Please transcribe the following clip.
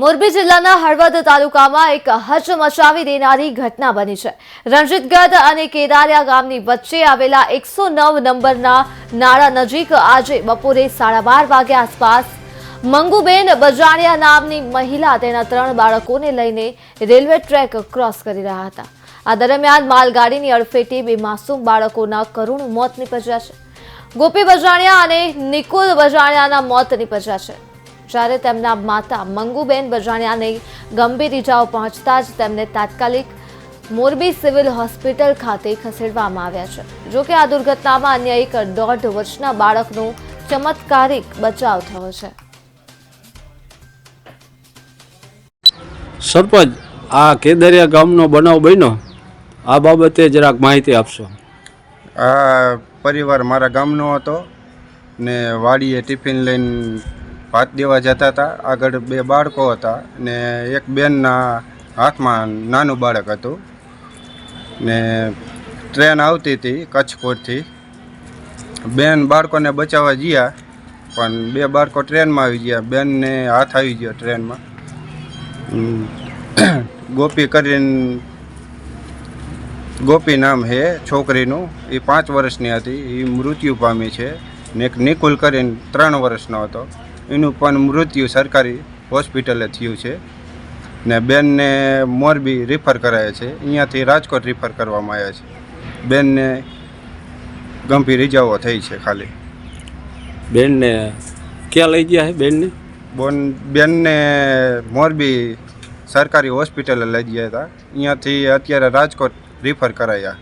મોરબી જિલ્લાના હળવદ તાલુકામાં એક હચમચાવી દેનારી ઘટના બની છે. રણજીતગઢ અને કેદારિયા ગામની વચ્ચે આવેલા એકસો નવ નંબરના નાળા નજીક આજે બપોરે સાડા બાર વાગ્યા આસપાસ મંગુબેન બજાણિયા નામની મહિલા તેના ત્રણ બાળકોને લઈને રેલવે ટ્રેક ક્રોસ કરી રહ્યા હતા. આ દરમિયાન માલગાડીની અડફેટે બે માસૂમ બાળકોના કરુણ મોત નીપજ્યા છે. ગોપી બજાણિયા અને નિકુલ બજાણિયાના મોત નીપજ્યા છે. જ્યારે તેમના માતા મંગુબેન બજાણિયાને ગંભીર ઇજાઓ પહોંચતા જ તેમને તાત્કાલિક મોરબી સિવિલ હોસ્પિટલ ખાતે ખસેડવામાં આવ્યા છે. જોકે આ દુર્ઘટનામાં અન્ય એક દોઢ વર્ષના બાળકનો ચમત્કારિક બચાવ થયો છે. સરપંચ આ કેદરિયા ગામનો બનાવ બન્યો. આ બાબતે જરાક માહિતી આપશો. આ પરિવાર મારા ગામનો હતો ને વાડીએ ટિફિન લઈને ભાત દેવા જતા હતા. આગળ બે બાળકો હતા ને એક બેનના હાથમાં નાનું બાળક હતું. ને ટ્રેન આવતી હતી કચ્છપુરથી. બેન બાળકોને બચાવવા ગયા, પણ બે બાળકો ટ્રેનમાં આવી ગયા. બેનને હાથ આવી ગયો ટ્રેનમાં. ગોપી કરીને, ગોપી નામ હે છોકરીનું. એ પાંચ વર્ષની હતી. એ મૃત્યુ પામી છે. ને એક નિકુલ કરીને ત્રણ વર્ષનો હતો. એનું પણ મૃત્યુ સરકારી હોસ્પિટલે થયું છે. ને બેનને મોરબી રિફર કરાયા છે. અહીંયાથી રાજકોટ રિફર કરવામાં આવ્યા છે. બેનને ગંભીર ઇજાઓ થઈ છે ખાલી. બેનને ક્યાં લઈ ગયા છે બેનને? બોન બેનને મોરબી સરકારી હોસ્પિટલે લઈ ગયા હતા. અહીંયાથી અત્યારે રાજકોટ રિફર કરાયા.